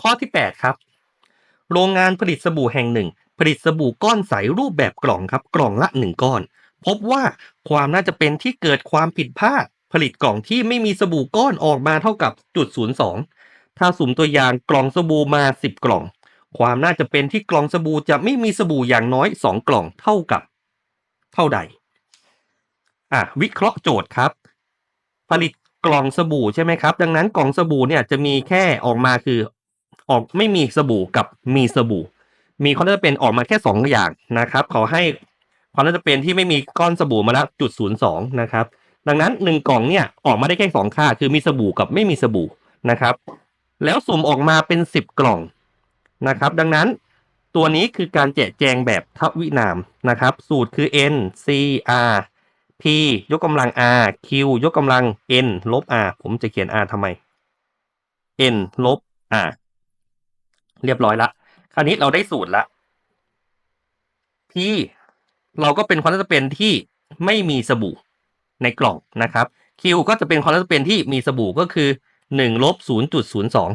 ข้อที่ 8 ครับ โรงงานผลิตสบู่แห่งหนึ่ง ผลิตสบู่ก้อนใสรูปแบบกล่องครับ กล่องละ 1 ก้อน พบว่าความน่าจะเป็นที่เกิดความผิดพลาด ผลิตกล่องที่ไม่มีสบู่ก้อนออกมาเท่ากับจุด02 ถ้าสุ่มตัวอย่างกล่องสบู่มา 10 กล่อง ความน่าจะเป็นที่กล่องสบู่จะไม่มีสบู่อย่างน้อย 2 กล่องเท่ากับ เท่าใดอะวิเคราะห์โจทย์ครับ ผลิตกล่องสบู่ใช่ไหมครับ ดังนั้นกล่องสบู่เนี่ยจะมีแค่ออกมาคือ ออกไม่มีสบู่กับมีสบู่ มีความน่าจะเป็นออกมาแค่สองอย่างนะครับขอให้ความน่าจะเป็นที่ไม่มีก้อนสบู่มาล้วจุดศูนย์สองนะครับดังนั้นหนึ่งกล่องเนี่ยออกมาได้แค่สองค่า คือมีสบู่กับไม่มีสบู่นะครับ แล้วสุ่มออกมาเป็นสิบกล่องนะครับ ดังนั้นตัวนี้คือการแจกแจงแบบทวินามนะครับ สูตรคือ n c r p ยกกำลัง r q ยกกำลัง n ลบ r ผมจะเขียน r ทำไม n ลบ r เรียบร้อยละ คราวนี้เราได้สูตรละ p เราก็เป็นความน่าจะเป็นที่ไม่มีสบู่ในกล่องนะครับ q ก็จะเป็นความน่าจะเป็นที่มีสบู่ก็คือ1ลบ0.02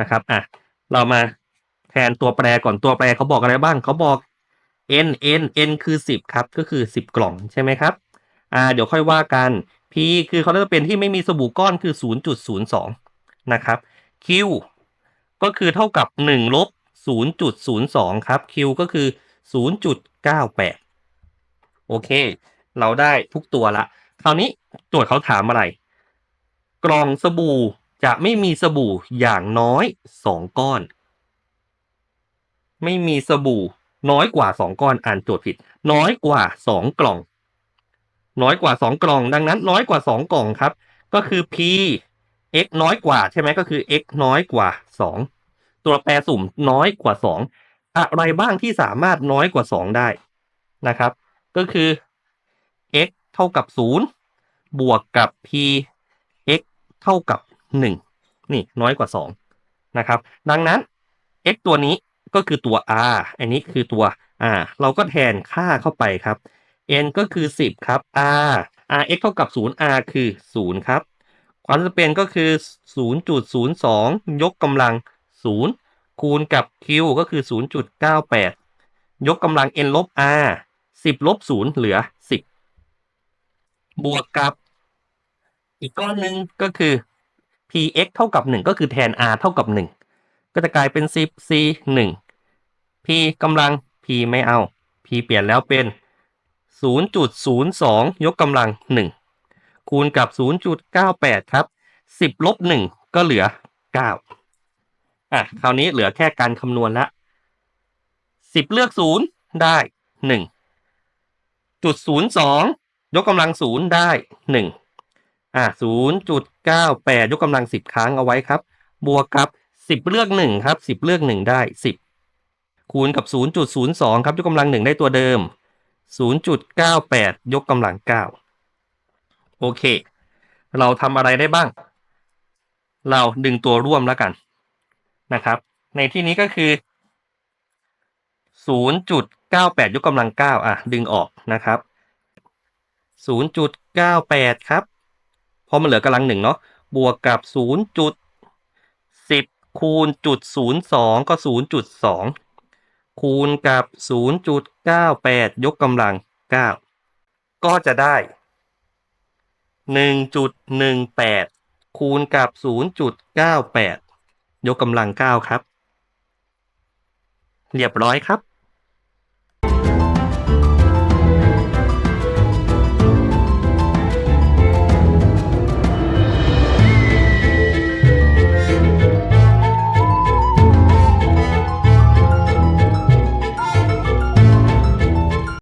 นะครับ อะ เรามาแทนตัวแปรก่อนตัวแปรเขาบอกอะไรบ้างเขาบอก n n n คือ 10 ครับ ก็คือ 10 กล่องใช่ไหมครับ อ่า เดี๋ยวค่อยว่ากัน p คือเขาจะเป็นที่ไม่มีสบู่ก้อนคือ 0.02 นะครับ q ก็คือเท่ากับ1ลบ0.02 ครับ q ก็คือ 0.98 โอเค เราได้ทุกตัวละ คราวนี้โจทย์เขาถามอะไร กล่องสบู่จะไม่มีสบู่อย่างน้อย 2 ก้อน ไม่มีสบู่น้อยกว่า 2 ก้อนอ่านโจทย์ผิด น้อยกว่า 2 กล่อง น้อยกว่า 2 กล่อง ดังนั้น น้อยกว่า 2 กล่องครับ ก็คือ p x น้อยกว่าใช่ไหมก็คือ x น้อยกว่า 2 ตัวแปรสุ่มน้อยกว่า 2 อะไรบ้างที่สามารถน้อยกว่า 2 ได้นะครับ ก็คือ x เท่ากับ 0 บวกกับ p x เท่ากับ 1 นี่น้อยกว่า 2 นะครับ ดังนั้น x ตัวนี้ก็คือตัว r อันนี้คือตัว r เราก็แทนค่าเข้าไปครับ n ก็คือ 10 ครับ r r x เท่ากับ 0 r คือ 0 ครับ ความจำเป็นก็คือ 0.02 ยกกำลัง 0 คูณกับ q ก็คือ 0.98 ยกกำลัง n ลบ r 10ลบ0เหลือ 10 บวกกับ อีกก้อนหนึ่งก็คือ px เท่ากับ 1 ก็คือแทน r เท่ากับ 1 ก็จะกลายเป็น 10 c 1 p กำลัง p ไม่เอา p เปลี่ยนแล้วเป็น 0.02 ยกกำลัง 1 คูณกับ 0.98 ครับ 10 ลบ 1 ก็เหลือ 9 อะ คราวนี้เหลือแค่การคำนวณละ 10 เลือก 0 ได้ 1 จุด 02 ยกกำลัง 0 ได้ 1 อะ 0.98 ยกกำลัง 10 ค้างเอาไว้ครับ บวกกับ 10 เลือก 1 ครับ 10 เลือก 1 ได้ 10 คูณกับ 0.02 ครับ ยกกำลัง 1 ได้ตัวเดิม 0.98 ยกกำลัง 9 โอเค เราทำอะไรได้บ้าง เราดึงตัวร่วมแล้วกันนะครับ ในที่นี้ก็คือ 0.98 ยกกำลัง 9 อะ ดึงออกนะครับ 0.98 ครับ เพราะมันเหลือกำลังหนึ่งเนาะ บวกกับ 0.10 คูณจุด02 ก็ 0.2 คูณกับ 0.98 ยกกำลัง 9 ก็จะได้ 1.18 คูณกับ 0.98 ยกกำลัง 9 ครับ เรียบร้อยครับ